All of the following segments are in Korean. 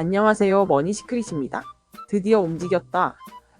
안녕하세요. 머니시크릿입니다. 드디어 움직였다.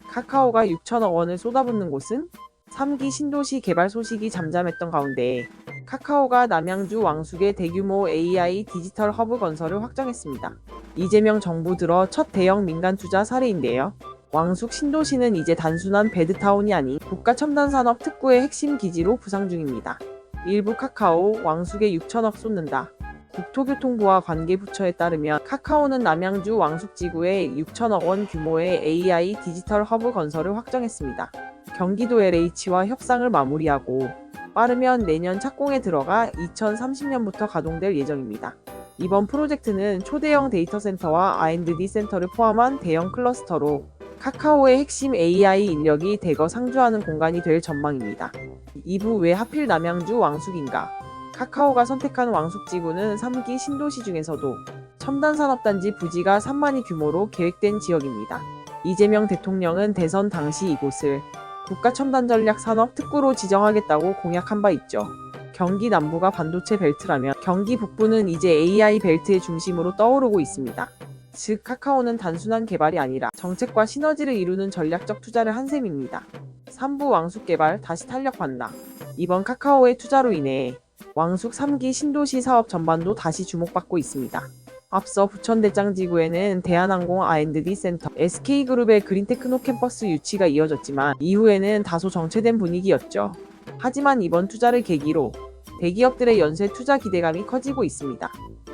카카오가 6천억 원을 쏟아붓는 곳은 3기 신도시 개발 소식이 잠잠했던 가운데 카카오가 남양주 왕숙의 대규모 AI 디지털 허브 건설을 확정했습니다. 이재명 정부 들어 첫 대형 민간 투자 사례인데요. 왕숙 신도시는 이제 단순한 베드타운이 아닌 국가 첨단 산업 특구의 핵심 기지로 부상 중입니다. 일부 카카오 왕숙에 6천억 쏟는다. 국토교통부와 관계부처에 따르면 카카오는 남양주 왕숙지구에 6천억 원 규모의 AI 디지털 허브 건설을 확정했습니다. 경기도 LH와 협상을 마무리하고 빠르면 내년 착공에 들어가 2030년부터 가동될 예정입니다. 이번 프로젝트는 초대형 데이터 센터와 R&D 센터를 포함한 대형 클러스터로 카카오의 핵심 AI 인력이 대거 상주하는 공간이 될 전망입니다. 이부 왜 하필 남양주 왕숙인가? 카카오가 선택한 왕숙지구는 3기 신도시 중에서도 첨단 산업단지 부지가 산만이 규모로 계획된 지역입니다. 이재명 대통령은 대선 당시 이곳을 국가첨단전략산업 특구로 지정하겠다고 공약한 바 있죠. 경기 남부가 반도체 벨트라면 경기 북부는 이제 AI 벨트의 중심으로 떠오르고 있습니다. 즉 카카오는 단순한 개발이 아니라 정책과 시너지를 이루는 전략적 투자를 한 셈입니다. 3부 왕숙 개발 다시 탄력 받나. 이번 카카오의 투자로 인해 왕숙 3기 신도시 사업 전반도 다시 주목받고 있습니다. 앞서 부천대장 지구에는 대한항공 R&D 센터, SK그룹의 그린테크노 캠퍼스 유치가 이어졌지만 이후에는 다소 정체된 분위기였죠. 하지만 이번 투자를 계기로 대기업들의 연쇄 투자 기대감이 커지고 있습니다.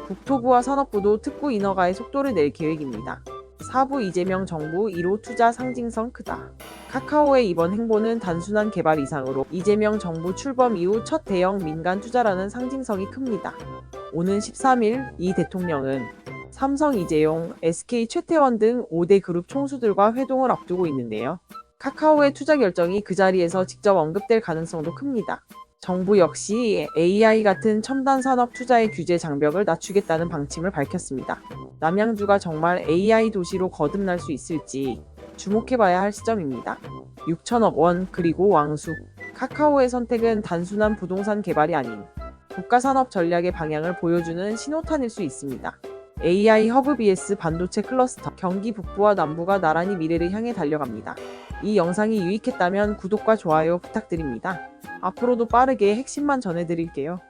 국토부와 산업부도 특구 인허가의 속도를 낼 계획입니다. 4부 이재명 정부 1호 투자 상징성 크다. 카카오의 이번 행보는 단순한 개발 이상으로 이재명 정부 출범 이후 첫 대형 민간 투자라는 상징성이 큽니다. 오는 13일 이 대통령은 삼성 이재용, SK 최태원 등 5대 그룹 총수들과 회동을 앞두고 있는데요. 카카오의 투자 결정이 그 자리에서 직접 언급될 가능성도 큽니다. 정부 역시 AI 같은 첨단 산업 투자의 규제 장벽을 낮추겠다는 방침을 밝혔습니다. 남양주가 정말 AI 도시로 거듭날 수 있을지 주목해봐야 할 시점입니다. 6천억 원 그리고 왕숙 카카오의 선택은 단순한 부동산 개발이 아닌 국가산업 전략의 방향을 보여주는 신호탄일 수 있습니다. AI 허브 BS 반도체 클러스터 경기 북부와 남부가 나란히 미래를 향해 달려갑니다. 이 영상이 유익했다면 구독과 좋아요 부탁드립니다. 앞으로도 빠르게 핵심만 전해드릴게요.